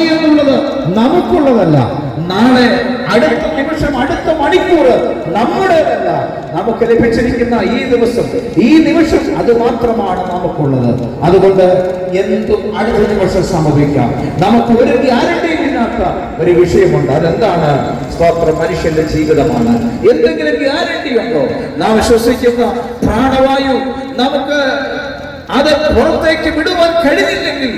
നാളെ എന്നുള്ളത് നമുക്കുള്ളതല്ല. നാളെ അടുത്ത നിമിഷം അടുത്ത മണിക്കൂർ നമ്മുടേതല്ല. നമുക്ക് ലഭിച്ചിരിക്കുന്ന ഈ ദിവസം ഈ നിമിഷം അത് മാത്രമാണ് നമുക്കുള്ളത്. അതുകൊണ്ട് എന്തും അടുത്ത നിമിഷം സംഭവിക്കാം. നമുക്ക് ഒരു ഗ്യാരണ്ടിയും ഇല്ലാത്ത ഒരു വിഷയമുണ്ട്. അതെന്താണ്? സ്തോത്രം മനുഷ്യന്റെ ജീവിതമാണ്. എന്തെങ്കിലും ഗ്യാരണ്ടി ഉണ്ടോ? നാം വിശ്വസിക്കുന്ന പ്രാണവായു നമുക്ക് അത് പുറത്തേക്ക് വിടുവാൻ കഴിഞ്ഞില്ലെങ്കിൽ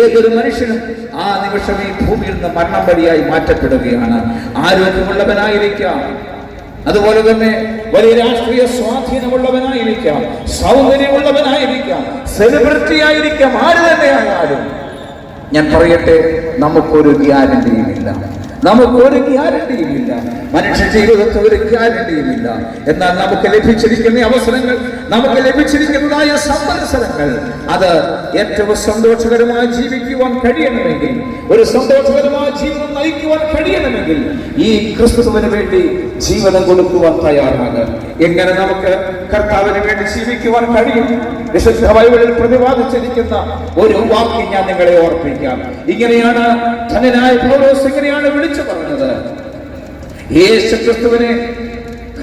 ഏതൊരു മനുഷ്യനും ആ നിമിഷം ഈ ഭൂമിയിൽ നിന്ന് മരണം വഴിയായി മാറ്റപ്പെടുകയാണ്. ആരോഗ്യമുള്ളവനായിരിക്കാം. അതുപോലെ തന്നെ വലിയ രാഷ്ട്രീയ സ്വാധീനമുള്ളവനായിരിക്കാം. സൗന്ദര്യമുള്ളവനായിരിക്കാം. സെലിബ്രിറ്റി ആയിരിക്കാം. ആര് തന്നെയായാലും. ഞാൻ പറയട്ടെ നമുക്കൊരു ഗ്യാരണ്ടിയുമില്ല. നമുക്കൊരു ഗ്യാരണ്ടിയുമില്ല. മനുഷ്യ ജീവിതത്തിൽ ഒരു ഗ്യാരണ്ടിയുമില്ല. എന്നാൽ നമുക്ക് ലഭിച്ചിരിക്കുന്ന അവസരങ്ങൾ നമുക്ക് ലഭിച്ചിരിക്കുന്നതായ സമ്മത്സരങ്ങൾ അത് ഏറ്റവും സന്തോഷകരമായി ജീവിക്കുവാൻ കഴിയണമെങ്കിൽ ഒരു സന്തോഷകരമായ ജീവിതം നയിക്കുവാൻ കഴിയണമെങ്കിൽ ഈ ക്രിസ്തുവിന് വേണ്ടി ജീവിതം കൊടുക്കുവാൻ തയ്യാറാണ്. എങ്ങനെ നമുക്ക് കർത്താവിന് വേണ്ടി ജീവിക്കുവാൻ കഴിയും? വിശുദ്ധ ബൈബിളിൽ പ്രതിപാദിച്ചിരിക്കുന്ന ഒരു വാക്ക് ഞാൻ നിങ്ങളെ ഓർപ്പിക്കാം. ഇങ്ങനെയാണ് ധനനായ പൗലോസ് ഇങ്ങനെയാണ് വിളിച്ചു പറഞ്ഞത്. യേശു ക്രിസ്തുവിനെ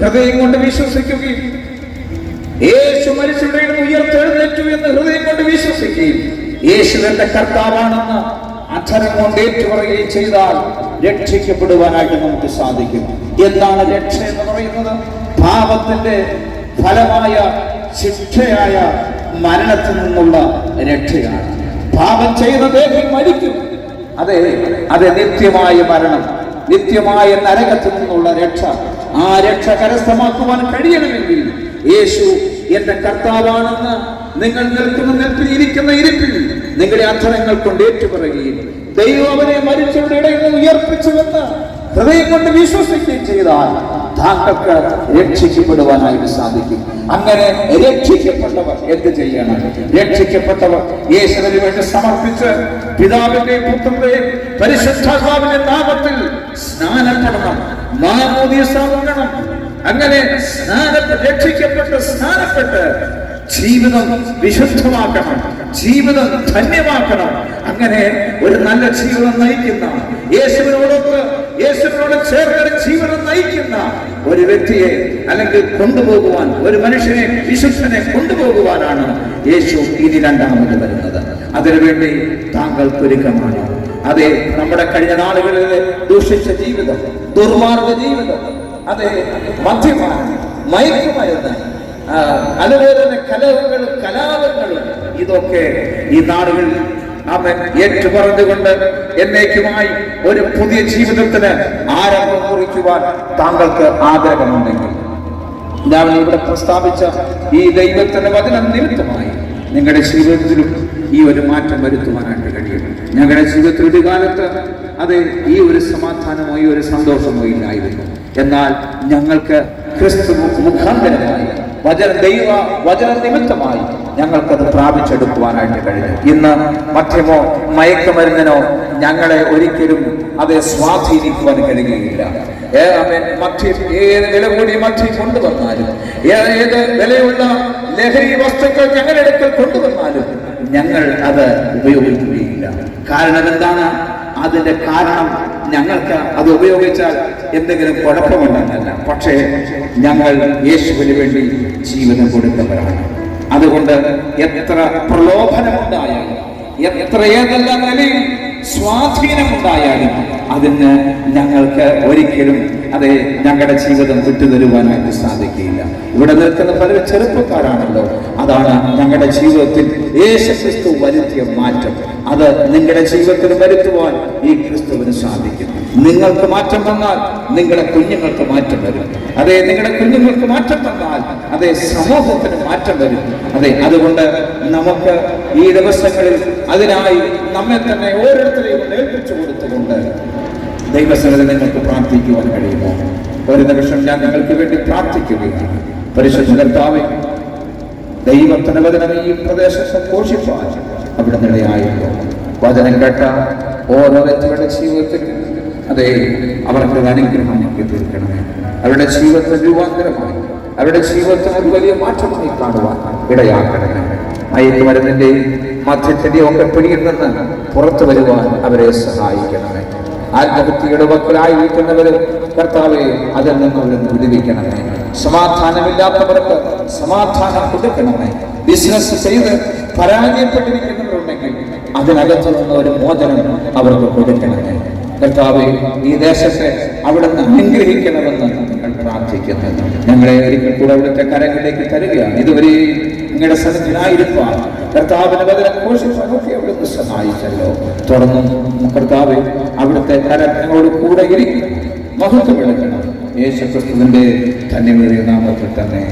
ഹൃദയം കൊണ്ട് വിശ്വസിക്കുകയും യേശു മരിച്ചവരുടെ ഉയർത്തെഴുന്നേറ്റു എന്ന് ഹൃദയം കൊണ്ട് വിശ്വസിക്കുകയും യേശു എന്റെ കർത്താവാണെന്ന് അക്ഷരം കൊണ്ട് ഏറ്റുപറയുകയും ചെയ്താൽ രക്ഷിക്കപ്പെടുവാനായിട്ട് നമുക്ക് സാധിക്കും. എന്താണ് രക്ഷ എന്ന് പറയുന്നത്? പാപത്തിന്റെ ഫലമായ ശിക്ഷയായ മരണത്തിൽ നിന്നുള്ള രക്ഷയാണ്. പാപം ചെയ്ത ദേഹം മരിക്കും. അതെ അതെ നിത്യമായ മരണം നിത്യമായ നരകത്തിൽ നിന്നുള്ള രക്ഷ. ആ രക്ഷ കരസ്ഥമാക്കുവാൻ കഴിയണമെങ്കിൽ യേശു എന്റെ കർത്താവാണെന്ന് നിങ്ങൾ നിൽക്കുന്ന നിൽപ്പിൽ ഇരിക്കുന്ന ഇരിപ്പിൽ നിങ്ങളുടെ അധരങ്ങൾ കൊണ്ട് ഏറ്റുപറയുകയും ദൈവം അവനെ മരിച്ചവരുടെ ഇടയിൽ നിന്ന് ഉയർപ്പിച്ചുവെന്ന് ഹൃദയം കൊണ്ട് വിശ്വസിക്കുകയും ചെയ്താൽ താങ്കൾക്ക് രക്ഷിക്കപ്പെടുവാനായിട്ട് സാധിക്കും. അങ്ങനെ രക്ഷിക്കപ്പെട്ടവർ എന്ത് ചെയ്യണം? രക്ഷിക്കപ്പെട്ടവർ യേശുവിന് വേണ്ടി സമർപ്പിച്ച് പിതാവിന്റെയും പുത്രന്റെയും പരിശുദ്ധാത്മാവിന്റെ നാമത്തിൽ സ്നാനപ്പെടണം മാമോദീസ മുങ്ങണം അങ്ങനെ സ്നാനത്തെ രക്ഷിക്കപ്പെട്ട് സ്നാനപ്പെട്ട് ജീവിതം വിശുദ്ധമാക്കണം ജീവിതം ധന്യമാക്കണം. അങ്ങനെ ഒരു നല്ല ജീവിതം നയിക്കുന്ന യേശുവിനോടൊത്ത് യേശുവിനോട് ചേർന്ന് ജീവിതം നയിക്കുന്ന ഒരു വ്യക്തിയെ അല്ലെങ്കിൽ കൊണ്ടുപോകുവാൻ ഒരു മനുഷ്യനെ വിശുദ്ധനെ കൊണ്ടുപോകുവാനാണ് യേശു ഇനി രണ്ടാമത് വരുന്നത്. അതിനുവേണ്ടി താങ്കൾ ഒരുക്കമാണ്. അതെ നമ്മുടെ കഴിഞ്ഞ നാളുകളിൽ ദൂഷിച്ച ജീവിതം ദുർമാർഗ ജീവിതം അതെ മദ്യപാനം മയക്കുമരുന്ന് അതുപോലെ കലഹങ്ങളും കലാപങ്ങളും ഇതൊക്കെ ഈ നാടുകളിൽ അവൻ ഏറ്റുപറഞ്ഞുകൊണ്ട് എന്നേക്കുമായി ഒരു പുതിയ ജീവിതത്തിന് ആരംഭം കുറിക്കുവാൻ താങ്കൾക്ക് ആഗ്രഹമുണ്ടെങ്കിൽ. ഞാൻ ഇവിടെ പ്രസ്താവിച്ച ഈ ദൈവത്തിന്റെ വചനം നിമിത്തമായി നിങ്ങളുടെ ജീവിതത്തിലും ഈ ഒരു മാറ്റം വരുത്തുവാനായിട്ട് കഴിയും ഞങ്ങളുടെ ജീവിതത്തിൽ ഒരു കാലത്ത് അത് ഈ ഒരു സമാധാനമോ ഈ ഒരു സന്തോഷമോ ഇല്ലായിരുന്നു. എന്നാൽ ഞങ്ങൾക്ക് ക്രിസ്തു മുഖാന്തരമായി വചന ദൈവ വചന നിമിത്തമായി ഞങ്ങൾക്കത് പ്രാപിച്ചെടുക്കുവാനായിട്ട് കഴിഞ്ഞു. ഇന്ന് മദ്യമോ മയക്കുമരുന്നിനോ ഞങ്ങളെ ഒരിക്കലും അതെ സ്വാധീനിക്കുവാൻ കഴിയുകയില്ല. മദ്യം ഏത് വില കൂടി മദ്യം കൊണ്ടുവന്നാലും ഏത് വിലയുള്ള ലഹരി വസ്തുക്കൾ ഞങ്ങളുടെ അടുക്കൽ കൊണ്ടുവന്നാലും ഞങ്ങൾ അത് ഉപയോഗിക്കുകയില്ല. കാരണം എന്താണ്? അതിന്റെ കാരണം ഞങ്ങൾക്ക് അത് ഉപയോഗിച്ചാൽ എന്തെങ്കിലും കുഴപ്പമുണ്ടെന്നല്ല. പക്ഷേ ഞങ്ങൾ യേശുവിന് വേണ്ടി ജീവിതം കൊടുത്തവരാണ്. അതുകൊണ്ട് എത്ര പ്രലോഭനമുണ്ടായാലും എത്ര ഏതെല്ലാം നിലയിൽ സ്വാധീനമുണ്ടായാലും അതിന് ഞങ്ങൾക്ക് ഒരിക്കലും അതെ ഞങ്ങളുടെ ജീവിതം വിട്ടുതരുവാനായിട്ട് സാധിക്കില്ല ഇവിടെ നിൽക്കുന്ന പല ചെറുപ്പക്കാരാണല്ലോ. അതാണ് ഞങ്ങളുടെ ജീവിതത്തിൽ യേശുക്രിസ്തു വരുത്തിയ മാറ്റം. അത് നിങ്ങളുടെ ജീവിതത്തിൽ വരുത്തുവാൻ ഈ ക്രിസ്തുവിന് സാധിക്കും. നിങ്ങൾക്ക് മാറ്റം വന്നാൽ നിങ്ങളുടെ കുഞ്ഞുങ്ങൾക്ക് മാറ്റം വരും. അതെ നിങ്ങളുടെ കുഞ്ഞുങ്ങൾക്ക് മാറ്റം വന്നാൽ അതെ സമൂഹത്തിന് മാറ്റം വരും. അതെ അതുകൊണ്ട് നമുക്ക് ഈ ദിവസങ്ങളിൽ അതിനായി നമ്മെ തന്നെ ഓരോരുത്തരെയും ഏൽപ്പിച്ചു കൊടുത്തുകൊണ്ട് ദൈവസനത്തിൽ നിങ്ങൾക്ക് പ്രാർത്ഥിക്കുവാൻ കഴിയുമോ? ഒരു നിമിഷം ഞാൻ നിങ്ങൾക്ക് വേണ്ടി പ്രാർത്ഥിക്കുകയാണ്. പരിശുദ്ധ കർത്താവേ വചനം ഈ പ്രദേശം സന്തോഷിപ്പാൻ അവിടെ നിലയായിരുന്നു വചനം കേട്ട ഓരോ വ്യക്തികളുടെ ജീവിതത്തിൽ അതെ അവർക്ക് അനുഗ്രഹം നൽകി തീർക്കണമേ. അവരുടെ ജീവിതത്തെ രൂപാന്തരമായി അവരുടെ ജീവിതത്തെ ഒരു വലിയ മാറ്റമായി കാണുവാൻ ഇടയാക്കണമേ. മയക്കുമരുന്നിന്റെയും മദ്യത്തിന്റെ ഒക്കെ പിടിയിൽ നിന്ന് പുറത്തു വരുവാൻ അവരെ സഹായിക്കണമേ. ആത്മഹത്യയുടെ വക്കലായിരിക്കുന്നവര് കർത്താവെ അതിൽ നിന്ന് വിടുവിക്കണമേ. സമാധാനമില്ലാത്തവർക്ക് സമാധാനം കൊടുക്കണമേ. ബിസിനസ് ചെയ്ത് പരാജയപ്പെട്ടിരിക്കുന്നവരുണ്ടെങ്കിൽ അതിനകത്തു നിന്ന് ഒരു മോചനം അവർക്ക് കൊടുക്കണമേ. കർത്താവെ ഈ ദേശത്തെ അവിടുന്ന് അനുഗ്രഹിക്കണമെന്ന് ഞങ്ങൾ പ്രാർത്ഥിക്കുന്നു. ഞങ്ങളെ ഒരിക്കൽ കൂടെ അവിടുത്തെ കരങ്ങളിലേക്ക് തരികയാണ്. ഇതുവരെ നിങ്ങളുടെ സ്ഥലത്തിനായിരിക്കാൻ കർത്താവിന് ബദലം ഘോഷിച്ചതൊക്കെ അവിടുന്ന് സഹായിച്ചല്ലോ. തുടർന്ന് കർത്താവ് അവിടുത്തെ കരങ്ങളോട് കൂടെ ഇരിക്കണം മഹത്വം എടുക്കണം യേശുക്രിസ്തുവിന്റെ തന്നെ നാമത്തിൽ തന്നെ.